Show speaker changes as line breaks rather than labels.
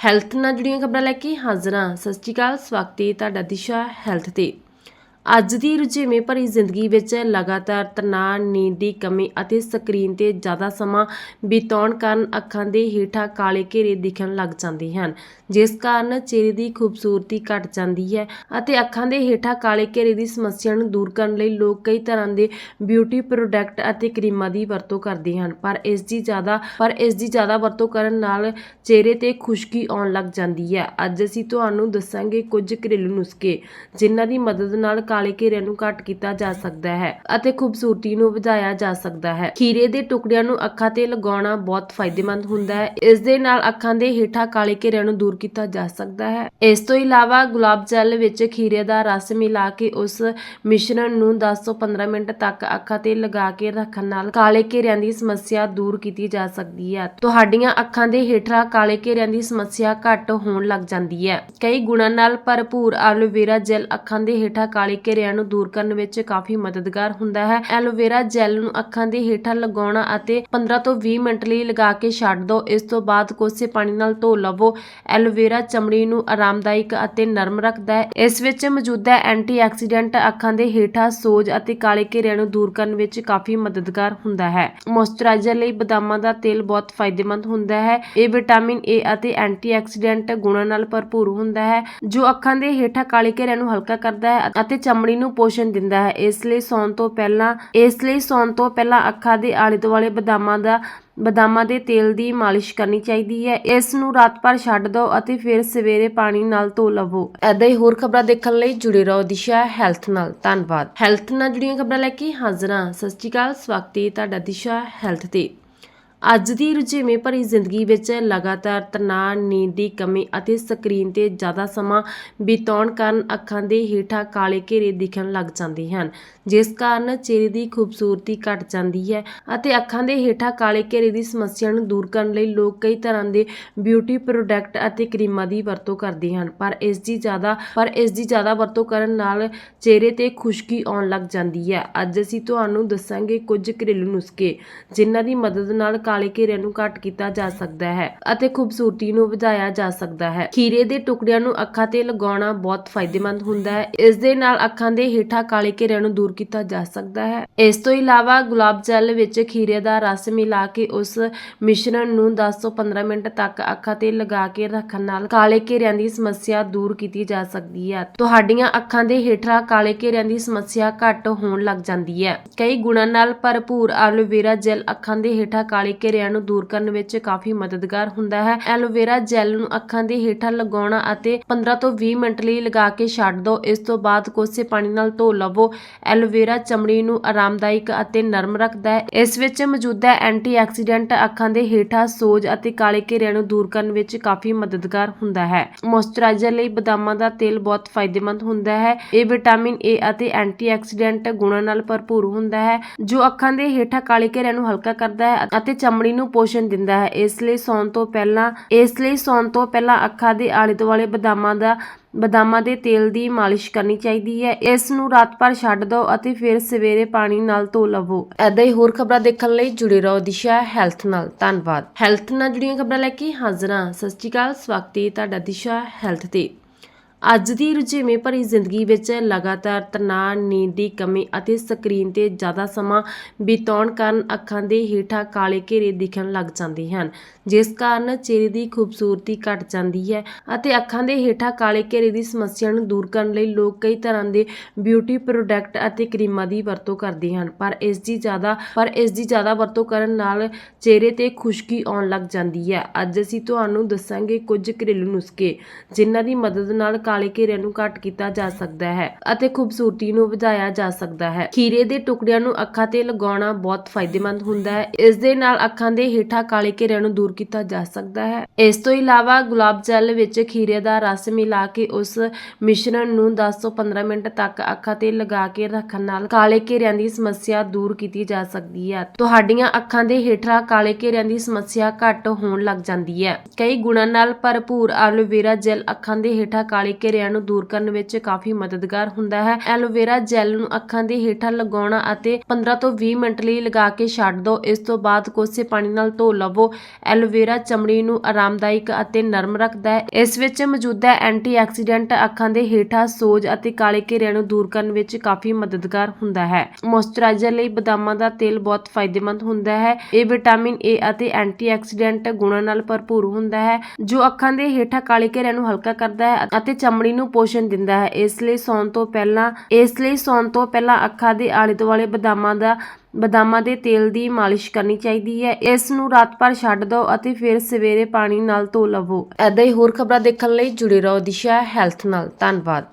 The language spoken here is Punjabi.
ਹੈਲਥ ਨਾਲ ਜੁੜੀਆਂ ਖਬਰਾਂ ਲੈ ਕੇ ਹਾਜ਼ਰਾਂ ਸਤਿ ਸ਼੍ਰੀ ਅਕਾਲ, ਸਵਾਗਤ ਹੈ ਤੁਹਾਡਾ ਦਿਸ਼ਾ ਹੈਲਥ ਤੇ। ਅੱਜ ਦੀ ਰੁਝੇਵੇਂ ਭਰੀ ਜ਼ਿੰਦਗੀ ਵਿੱਚ ਲਗਾਤਾਰ ਤਣਾਅ, ਨੀਂਦ ਦੀ ਕਮੀ ਅਤੇ ਸਕਰੀਨ ਤੇ ਜ਼ਿਆਦਾ ਸਮਾਂ ਬਿਤਾਉਣ ਕਾਰਨ ਅੱਖਾਂ ਦੇ ਹੇਠਾਂ ਕਾਲੇ ਘੇਰੇ ਦਿਖਣ ਲੱਗ ਜਾਂਦੇ ਹਨ, ਜਿਸ ਕਾਰਨ ਚਿਹਰੇ ਦੀ ਖੂਬਸੂਰਤੀ ਘਟ ਜਾਂਦੀ ਹੈ ਅਤੇ ਅੱਖਾਂ ਦੇ ਹੇਠਾਂ ਕਾਲੇ ਘੇਰੇ ਦੀ ਸਮੱਸਿਆ ਨੂੰ ਦੂਰ ਕਰਨ ਲਈ ਲੋਕ ਕਈ ਤਰ੍ਹਾਂ ਦੇ ਬਿਊਟੀ ਪ੍ਰੋਡਕਟ ਅਤੇ ਕਰੀਮਾਂ ਦੀ ਵਰਤੋਂ ਕਰਦੇ ਹਨ, ਪਰ ਇਸ ਦੀ ਜ਼ਿਆਦਾ, ਪਰ ਇਸ ਦੀ ਜ਼ਿਆਦਾ ਵਰਤੋਂ ਕਰਨ ਨਾਲ ਚਿਹਰੇ ਤੇ ਖੁਸ਼ਕੀ ਆਉਣ ਲੱਗ ਜਾਂਦੀ ਹੈ। ਅੱਜ ਅਸੀਂ ਤੁਹਾਨੂੰ ਦੱਸਾਂਗੇ ਕੁਝ ਘਰੇਲੂ ਨੁਸਖੇ, ਜਿਨ੍ਹਾਂ ਦੀ ਮਦਦ ਨਾਲ ਕਾਲੇ ਘੇਰਿਆਂ ਨੂੰ ਘੱਟ ਕੀਤਾ ਜਾ ਸਕਦਾ ਹੈ ਅਤੇ ਖੂਬਸੂਰਤੀ ਨੂੰ ਵਧਾਇਆ ਜਾ ਸਕਦਾ ਹੈ। ਖੀਰੇ ਦੇ ਟੁਕੜਿਆਂ ਨੂੰ ਅੱਖਾਂ ਤੇ ਲਗਾਉਣਾ ਬਹੁਤ ਫਾਇਦੇਮੰਦ ਹੁੰਦਾ ਹੈ। ਇਸ ਦੇ ਨਾਲ ਅੱਖਾਂ ਦੇ ਹੇਠਾਂ ਕਾਲੇ ਘੇਰਿਆਂ ਨੂੰ ਦੂਰ ਕੀਤਾ ਜਾ ਸਕਦਾ ਹੈ। ਇਸ ਤੋਂ ਇਲਾਵਾ ਗੁਲਾਬ ਜਲ ਵਿੱਚ ਖੀਰੇ ਦਾ ਰਸ ਮਿਲਾ ਕੇ ਉਸ ਮਿਸ਼ਰਣ ਨੂੰ 10 ਤੋਂ 15 ਮਿੰਟ ਤੱਕ ਅੱਖਾਂ ਤੇ ਲਗਾ ਕੇ ਰੱਖਣ ਨਾਲ ਕਾਲੇ ਘੇਰਿਆਂ ਦੀ ਸਮੱਸਿਆ ਦੂਰ ਕੀਤੀ ਜਾ ਸਕਦੀ ਹੈ। ਤੁਹਾਡੀਆਂ ਅੱਖਾਂ ਦੇ ਹੇਠਾਂ ਕਾਲੇ ਘੇਰਿਆਂ ਦੀ ਸਮੱਸਿਆ ਘੱਟ ਹੋਣ ਲੱਗ ਜਾਂਦੀ ਹੈ। ਕਈ ਗੁਣਾਂ ਨਾਲ ਭਰਪੂਰ ਐਲੋਵੇਰਾ ਜੈਲ ਅੱਖਾਂ ਦੇ ਹੇਠਾਂ ਕਾਲੇ ਘੇਰਿਆਂ ਨੂੰ ਦੂਰ ਕਰਨ ਵਿੱਚ ਕਾਫੀ ਮਦਦਗਾਰ ਹੁੰਦਾ ਹੈ। ਐਲੋਵੇਰਾ ਜੈਲ ਨੂੰ ਅੱਖਾਂ ਦੇ ਹੇਠਾਂ ਲਗਾਉਣਾ ਅਤੇ 15 ਤੋਂ 20 ਮਿੰਟ ਲਈ ਲਗਾ ਕੇ ਛੱਡ ਦਿਓ। ਇਸ ਤੋਂ ਬਾਅਦ ਕੋਸੇ ਪਾਣੀ ਨਾਲ ਧੋ ਲਵੋ। ਐਲੋਵੇਰਾ ਚਮੜੀ ਨੂੰ ਆਰਾਮਦਾਇਕ ਅਤੇ ਨਰਮ ਰੱਖਦਾ ਹੈ। ਇਸ ਵਿੱਚ ਮੌਜੂਦਾ ਐਂਟੀਆਕਸੀਡੈਂਟ ਅੱਖਾਂ ਦੇ ਹੇਠਾਂ ਸੋਜ ਅਤੇ ਕਾਲੇ ਘੇਰਿਆਂ ਨੂੰ ਦੂਰ ਕਰਨ ਵਿੱਚ ਕਾਫੀ ਮਦਦਗਾਰ ਹੁੰਦਾ ਹੈ। ਮੋਇਸਚਰਾਈਜ਼ਰ ਲਈ ਬਦਾਮਾਂ ਦਾ ਤੇਲ ਬਹੁਤ ਫਾਇਦੇਮੰਦ ਹੁੰਦਾ ਹੈ। ਇਹ ਵਿਟਾਮਿਨ ਏ ਅਤੇ ਐਂਟੀਆਕਸੀਡੈਂਟ ਗੁਣਾਂ ਨਾਲ ਭਰਪੂਰ ਹੁੰਦਾ ਹੈ, ਜੋ ਅੱਖਾਂ ਦੇ ਹੇਠਾਂ ਕਾਲੇ ਘੇਰਿਆਂ ਨੂੰ ਹਲਕਾ ਕਰਦਾ ਹੈ ਅਤੇ ਚਮੜੀ ਨੂੰ ਪੋਸ਼ਣ ਦਿੰਦਾ ਹੈ। ਇਸ ਲਈ ਸੌਣ ਤੋਂ ਪਹਿਲਾਂ, ਇਸ ਲਈ ਸੌਣ ਤੋਂ ਪਹਿਲਾਂ ਅੱਖਾਂ ਦੇ ਆਲੇ ਦੁਆਲੇ ਬਦਾਮਾਂ ਦਾ, ਬਦਾਮਾਂ ਦੇ ਤੇਲ ਦੀ ਮਾਲਿਸ਼ ਕਰਨੀ ਚਾਹੀਦੀ ਹੈ। ਇਸ ਨੂੰ ਰਾਤ ਭਰ ਛੱਡ ਦਿਓ ਅਤੇ ਫਿਰ ਸਵੇਰੇ ਪਾਣੀ ਨਾਲ ਧੋ ਲਵੋ। ਐਦਾਂ ਹੀ ਹੋਰ ਖਬਰਾਂ ਦੇਖਣ ਲਈ ਜੁੜੇ ਰਹੋ ਦਿਸ਼ਾ ਹੈਲਥ ਨਾਲ। ਧੰਨਵਾਦ। ਹੈਲਥ ਨਾਲ ਜੁੜੀਆਂ ਖਬਰਾਂ ਲੈ ਕੇ ਹਾਜ਼ਰ ਹਾਂ। ਸਤਿ ਸ਼੍ਰੀ ਅਕਾਲ। ਸਵਾਗਤ ਹੈ ਤੁਹਾਡਾ ਦਿਸ਼ਾ ਹੈਲਥ ਤੇ। ਅੱਜ ਦੀ ਰੁਝੇਵੇਂ ਭਰੀ ਜ਼ਿੰਦਗੀ ਵਿੱਚ ਲਗਾਤਾਰ ਤਣਾਅ, ਨੀਂਦ ਦੀ ਕਮੀ ਅਤੇ ਸਕਰੀਨ ਤੇ ਜ਼ਿਆਦਾ ਸਮਾਂ ਬਿਤਾਉਣ ਕਾਰਨ ਅੱਖਾਂ ਦੇ ਹੇਠਾਂ ਕਾਲੇ ਘੇਰੇ ਦਿਖਣ ਲੱਗ ਜਾਂਦੇ ਹਨ, ਜਿਸ ਕਾਰਨ ਚਿਹਰੇ ਦੀ ਖੂਬਸੂਰਤੀ ਘਟ ਜਾਂਦੀ ਹੈ ਅਤੇ ਅੱਖਾਂ ਦੇ ਹੇਠਾਂ ਕਾਲੇ ਘੇਰੇ ਦੀ ਸਮੱਸਿਆ ਨੂੰ ਦੂਰ ਕਰਨ ਲਈ ਲੋਕ ਕਈ ਤਰ੍ਹਾਂ ਦੇ ਬਿਊਟੀ ਪ੍ਰੋਡਕਟ ਅਤੇ ਕਰੀਮਾਂ ਦੀ ਵਰਤੋਂ ਕਰਦੇ ਹਨ, ਪਰ ਇਸ ਦੀ ਜ਼ਿਆਦਾ, ਪਰ ਇਸ ਦੀ ਜ਼ਿਆਦਾ ਵਰਤੋਂ ਕਰਨ ਨਾਲ ਚਿਹਰੇ ਤੇ ਖੁਸ਼ਕੀ ਆਉਣ ਲੱਗ ਜਾਂਦੀ ਹੈ। ਅੱਜ ਅਸੀਂ ਤੁਹਾਨੂੰ ਦੱਸਾਂਗੇ ਕੁਝ ਘਰੇਲੂ ਨੁਸਖੇ, ਜਿਨ੍ਹਾਂ ਦੀ ਮਦਦ ਨਾਲ ਕਾਲੇ ਘੇਰਿਆਂ ਨੂੰ ਘੱਟ ਕੀਤਾ ਜਾ ਸਕਦਾ ਹੈ ਅਤੇ ਖੂਬਸੂਰਤੀ ਨੂੰ ਵਧਾਇਆ ਜਾ ਸਕਦਾ ਹੈ। ਖੀਰੇ ਦੇ ਟੁਕੜਿਆਂ ਨੂੰ ਅੱਖਾਂ ਤੇ ਲਗਾਉਣਾ ਬਹੁਤ ਫਾਇਦੇਮੰਦ ਹੁੰਦਾ ਹੈ। ਇਸ ਦੇ ਨਾਲ ਅੱਖਾਂ ਦੇ ਹੇਠਾਂ ਕਾਲੇ ਘੇਰਿਆਂ ਨੂੰ ਦੂਰ ਕੀਤਾ ਜਾ ਸਕਦਾ ਹੈ। ਇਸ ਤੋਂ ਇਲਾਵਾ ਗੁਲਾਬ ਜਲ ਵਿੱਚ ਖੀਰੇ ਦਾ ਰਸ ਮਿਲਾ ਕੇ ਉਸ ਮਿਸ਼ਰਣ ਨੂੰ 10 ਤੋਂ 15 ਮਿੰਟ ਤੱਕ ਅੱਖਾਂ ਤੇ ਲਗਾ ਕੇ ਰੱਖਣ ਨਾਲ ਕਾਲੇ ਘੇਰਿਆਂ ਦੀ ਸਮੱਸਿਆ ਦੂਰ ਕੀਤੀ ਜਾ ਸਕਦੀ ਹੈ। ਤੁਹਾਡੀਆਂ ਅੱਖਾਂ ਦੇ ਹੇਠਾਂ ਕਾਲੇ ਘੇਰਿਆਂ ਦੀ ਸਮੱਸਿਆ ਘੱਟ ਹੋਣ ਲੱਗ ਜਾਂਦੀ ਹੈ। ਕਈ ਗੁਣਾਂ ਨਾਲ ਭਰਪੂਰ ਐਲੋਵੇਰਾ ਜੈਲ ਅੱਖਾਂ ਦੇ ਹੇਠਾਂ ਕਾਲੇ ਘੇਰਿਆਂ ਨੂੰ ਦੂਰ ਕਰਨ ਵਿੱਚ ਕਾਫੀ ਮਦਦਗਾਰ ਹੁੰਦਾ ਹੈ। ਐਲੋਵੇਰਾ ਜੈਲ ਨੂੰ ਅੱਖਾਂ ਦੇ ਹੇਠਾਂ ਲਗਾਉਣਾ ਅਤੇ 15 ਤੋਂ 20 ਮਿੰਟ ਲਈ ਲਗਾ ਕੇ ਛੱਡ ਦਿਓ ਇਸ ਤੋਂ ਬਾਅਦ ਕੋਸੇ ਪਾਣੀ ਨਾਲ ਧੋ ਲਵੋ। ਐਲੋਵੇਰਾ ਚਮੜੀ ਨੂੰ ਆਰਾਮਦਾਇਕ ਅਤੇ ਨਰਮ ਰੱਖਦਾ ਹੈ। ਇਸ ਵਿੱਚ ਮੌਜੂਦਾ ਐਂਟੀਆਕਸੀਡੈਂਟ ਅੱਖਾਂ ਦੇ ਹੇਠਾਂ ਸੋਜ ਅਤੇ ਕਾਲੇ ਘੇਰਿਆਂ ਨੂੰ ਦੂਰ ਕਰਨ ਵਿੱਚ ਕਾਫੀ ਮਦਦਗਾਰ ਹੁੰਦਾ ਹੈ। ਮੋਇਸਚਰਾਈਜ਼ਰ ਲਈ ਬਦਾਮਾਂ ਦਾ ਤੇਲ ਬਹੁਤ ਫਾਇਦੇਮੰਦ ਹੁੰਦਾ ਹੈ। ਇਹ ਵਿਟਾਮਿਨ ਏ ਅਤੇ ਐਂਟੀਆਕਸੀਡੈਂਟ ਗੁਣਾਂ ਨਾਲ ਭਰਪੂਰ ਹੁੰਦਾ ਹੈ, ਜੋ ਅੱਖਾਂ ਦੇ ਹੇਠਾਂ ਕਾਲੇ ਘੇਰਿਆਂ ਨੂੰ ਹਲਕਾ ਕਰਦਾ ਹੈ ਅਤੇ ਚਮੜੀ ਨੂੰ ਪੋਸ਼ਣ ਦਿੰਦਾ ਹੈ। ਇਸ ਲਈ ਸੌਣ ਤੋਂ ਪਹਿਲਾਂ, ਇਸ ਲਈ ਸੌਣ ਤੋਂ ਪਹਿਲਾਂ ਅੱਖਾਂ ਦੇ ਆਲੇ ਦੁਆਲੇ ਬਦਾਮਾਂ ਦਾ, ਬਦਾਮਾਂ ਦੇ ਤੇਲ ਦੀ ਮਾਲਿਸ਼ ਕਰਨੀ ਚਾਹੀਦੀ ਹੈ। ਇਸ ਨੂੰ ਰਾਤ ਭਰ ਛੱਡ ਦਿਓ ਅਤੇ ਫਿਰ ਸਵੇਰੇ ਪਾਣੀ ਨਾਲ ਧੋ ਲਵੋ। ਐਦਾਂ ਹੀ ਹੋਰ ਖਬਰਾਂ ਦੇਖਣ ਲਈ ਜੁੜੇ ਰਹੋ ਦਿਸ਼ਾ ਹੈਲਥ ਨਾਲ। ਧੰਨਵਾਦ। ਹੈਲਥ ਨਾਲ ਜੁੜੀਆਂ ਖਬਰਾਂ ਲੈ ਕੇ ਹਾਜ਼ਰ ਹਾਂ। ਸਤਿ ਸ਼੍ਰੀ ਅਕਾਲ। ਸਵਾਗਤ ਹੈ ਤੁਹਾਡਾ ਦਿਸ਼ਾ ਹੈਲਥ ਤੇ। ਅੱਜ ਦੀ ਰੁਝੇਵੇਂ ਭਰੀ ਜ਼ਿੰਦਗੀ ਵਿੱਚ ਲਗਾਤਾਰ ਤਣਾਅ, ਨੀਂਦ ਦੀ ਕਮੀ ਅਤੇ ਸਕਰੀਨ ਤੇ ਜ਼ਿਆਦਾ ਸਮਾਂ ਬਿਤਾਉਣ ਕਾਰਨ ਅੱਖਾਂ ਦੇ ਹੇਠਾਂ ਕਾਲੇ ਘੇਰੇ ਦਿਖਣ ਲੱਗ ਜਾਂਦੇ ਹਨ। ਜਿਸ ਕਾਰਨ ਚਿਹਰੇ ਦੀ ਖੂਬਸੂਰਤੀ ਘਟ ਜਾਂਦੀ ਹੈ ਅਤੇ ਅੱਖਾਂ ਦੇ ਹੇਠਾਂ ਕਾਲੇ ਘੇਰੇ ਦੀ ਸਮੱਸਿਆ ਨੂੰ ਦੂਰ ਕਰਨ ਲਈ ਲੋਕ ਕਈ ਤਰ੍ਹਾਂ ਦੇ ਬਿਊਟੀ ਪ੍ਰੋਡਕਟ ਅਤੇ ਕਰੀਮਾਂ ਦੀ ਵਰਤੋਂ ਕਰਦੇ ਹਨ। ਪਰ ਇਸ ਦੀ ਜ਼ਿਆਦਾ ਪਰ ਇਸ ਦੀ ਜ਼ਿਆਦਾ ਵਰਤੋਂ ਕਰਨ ਨਾਲ ਚਿਹਰੇ ਤੇ ਖੁਸ਼ਕੀ ਆਉਣ ਲੱਗ ਜਾਂਦੀ ਹੈ। ਅੱਜ ਅਸੀਂ ਤੁਹਾਨੂੰ ਦੱਸਾਂਗੇ ਕੁਝ ਘਰੇਲੂ ਨੁਸਖੇ, ਜਿਨ੍ਹਾਂ ਦੀ ਮਦਦ ਨਾਲ ਕਾਲੇ ਘੇਰਿਆਂ ਨੂੰ ਘੱਟ ਕੀਤਾ ਜਾ ਸਕਦਾ ਹੈ ਅਤੇ ਖੂਬਸੂਰਤੀ ਨੂੰ ਵਧਾਇਆ ਜਾ ਸਕਦਾ ਹੈ। ਖੀਰੇ ਦੇ ਟੁਕੜਿਆਂ ਨੂੰ ਅੱਖਾਂ ਤੇ ਲਗਾਉਣਾ ਬਹੁਤ ਫਾਇਦੇਮੰਦ ਹੁੰਦਾ ਹੈ। ਇਸ ਦੇ ਨਾਲ ਅੱਖਾਂ ਦੇ ਹੇਠਾਂ ਕਾਲੇ ਘੇਰਿਆਂ ਨੂੰ ਦੂਰ ਕੀਤਾ ਜਾ ਸਕਦਾ ਹੈ। ਇਸ ਤੋਂ ਇਲਾਵਾ ਗੁਲਾਬ ਜਲ ਵਿੱਚ ਖੀਰੇ ਦਾ ਰਸ ਮਿਲਾ ਕੇ ਉਸ ਮਿਸ਼ਰਣ ਨੂੰ 10 ਤੋਂ 15 ਮਿੰਟ ਤੱਕ ਅੱਖਾਂ ਤੇ ਲਗਾ ਕੇ ਰੱਖਣ ਨਾਲ ਕਾਲੇ ਘੇਰਿਆਂ ਦੀ ਸਮੱਸਿਆ ਦੂਰ ਕੀਤੀ ਜਾ ਸਕਦੀ ਹੈ। ਤੁਹਾਡੀਆਂ ਅੱਖਾਂ ਦੇ ਹੇਠਾਂ ਕਾਲੇ ਘੇਰਿਆਂ ਦੀ ਸਮੱਸਿਆ ਘੱਟ ਹੋਣ ਲੱਗ ਜਾਂਦੀ ਹੈ। ਕਈ ਗੁਣਾਂ ਨਾਲ ਭਰਪੂਰ ਐਲੋਵੇਰਾ ਜੈਲ ਅੱਖਾਂ ਦੇ ਹੇਠਾਂ ਕਾਲੇ ਘੇਰਿਆਂ ਨੂੰ ਦੂਰ ਕਰਨ ਵਿੱਚ ਕਾਫੀ ਮਦਦਗਾਰ ਹੁੰਦਾ ਹੈ। ਐਲੋਵੇਰਾ ਜੈਲ ਨੂੰ ਅੱਖਾਂ ਦੇ ਹੇਠਾਂ ਲਗਾਉਣਾ ਅਤੇ 15 ਤੋਂ 20 ਮਿੰਟ ਲਈ ਲਗਾ ਕੇ ਛੱਡ ਦਿਓ। ਇਸ ਤੋਂ ਬਾਅਦ ਕੋਸੇ ਪਾਣੀ ਨਾਲ ਧੋ ਲਵੋ। ਐਲੋ ਐਲੋਵੇਰਾ ਚਮੜੀ ਨੂੰ ਆਰਾਮਦਾਇਕ ਅਤੇ ਨਰਮ ਰੱਖਦਾ ਹੈ। ਇਸ ਵਿੱਚ ਮੌਜੂਦਾ ਐਂਟੀਆਕਸੀਡੈਂਟ ਅੱਖਾਂ ਦੇ ਹੇਠਾਂ ਸੋਜ ਅਤੇ ਕਾਲੇ ਘੇਰਿਆਂ ਨੂੰ ਦੂਰ ਕਰਨ ਵਿੱਚ ਕਾਫੀ ਮਦਦਗਾਰ ਹੁੰਦਾ ਹੈ। ਮੋਇਸਚਰਾਈਜ਼ਰ ਲਈ ਬਦਾਮਾਂ ਦਾ ਤੇਲ ਬਹੁਤ ਫਾਇਦੇਮੰਦ ਹੁੰਦਾ ਹੈ। ਇਹ ਵਿਟਾਮਿਨ ਏ ਅਤੇ ਐਂਟੀਆਕਸੀਡੈਂਟ ਗੁਣਾਂ ਨਾਲ ਭਰਪੂਰ ਹੁੰਦਾ ਹੈ, ਜੋ ਅੱਖਾਂ ਦੇ ਹੇਠਾਂ ਕਾਲੇ ਘੇਰਿਆਂ ਨੂੰ ਹਲਕਾ ਕਰਦਾ ਹੈ ਅਤੇ ਚਮੜੀ ਨੂੰ ਪੋਸ਼ਣ ਦਿੰਦਾ ਹੈ। ਇਸ ਲਈ ਸੌਣ ਤੋਂ ਪਹਿਲਾਂ ਇਸ ਲਈ ਸੌਣ ਤੋਂ ਪਹਿਲਾਂ ਅੱਖਾਂ ਦੇ ਆਲੇ ਦੁਆਲੇ ਬਦਾਮਾਂ ਦਾ ਬਦਾਮਾਂ ਦੇ ਤੇਲ ਦੀ ਮਾਲਿਸ਼ ਕਰਨੀ ਚਾਹੀਦੀ ਹੈ। ਇਸ ਨੂੰ ਰਾਤ ਭਰ ਛੱਡ ਦਿਓ ਅਤੇ ਫਿਰ ਸਵੇਰੇ ਪਾਣੀ ਨਾਲ ਧੋ ਲਵੋ। ਐਦਾਂ ਹੀ ਹੋਰ ਖਬਰਾਂ ਦੇਖਣ ਲਈ ਜੁੜੇ ਰਹੋ ਦਿਸ਼ਾ ਹੈਲਥ ਨਾਲ। ਧੰਨਵਾਦ।